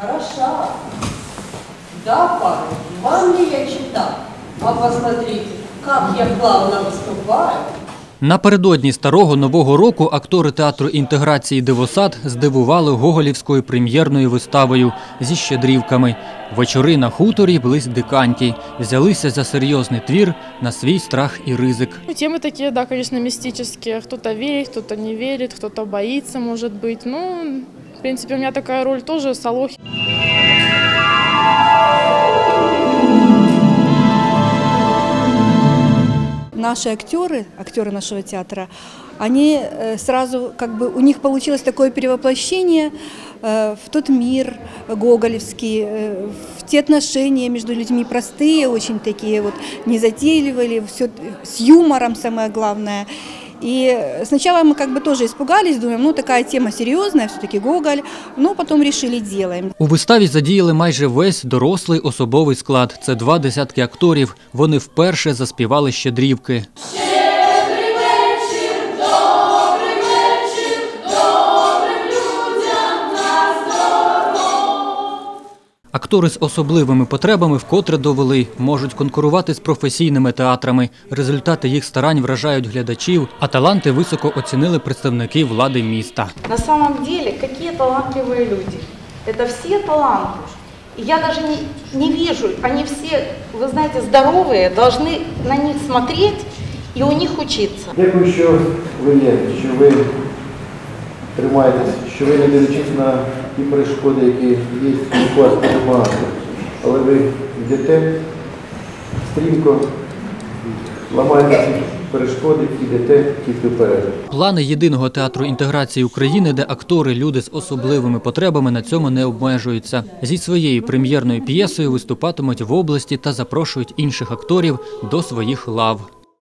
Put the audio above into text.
Хороша. Да, парень, вам ли я читал? А посмотрите, как я плавно выступаю. Напередодні старого нового року актори театру інтеграції Дивосад здивували гоголівською прем'єрною виставою зі щедрівками. Вечори на хуторі близь диканті взялися за серйозний твір на свій страх і ризик. Ну, Темы такие, да, конечно, мистические. Кто-то верит, кто-то не верит, кто-то боится, может быть. Ну, в принципе, у меня такая роль тоже Солохи. Наши актеры, актеры нашего театра, они э, сразу, как бы, у них получилось такое перевоплощение э, в тот мир гоголевский, э, в те отношения между людьми простые, очень такие вот незатейливые, все с юмором самое главное. И сначала мы как бы тоже испугались, думаем, ну такая тема серьезная, все-таки Гоголь, но потом решили делаем. У виставі задіяли майже весь дорослий особовий склад. Це два десятки акторів. Вони вперше заспівали щедрівки. Актори з особливими потребами вкотре довели, можуть конкурувати з професійними театрами. Результати їх старань вражають глядачів, а таланти високо оцінили представники влади міста. На самом деле, какие талантливые люди. Это все таланты. И я даже не, не вижу, они все, вы знаете, здоровые, должны на них смотреть и у них учиться. Дякую, що ви є, що ви тримаєтесь, що ви не дивлячись на ті перешкоди, які є у вас дуже. Але ви йдете стрімко, ламаєте ці перешкоди, йдете тільки вперед. Плани єдиного театру інтеграції України, де актори, люди з особливими потребами на цьому не обмежуються. Зі своєю прем'єрною п'єсою виступатимуть в області та запрошують інших акторів до своїх лав.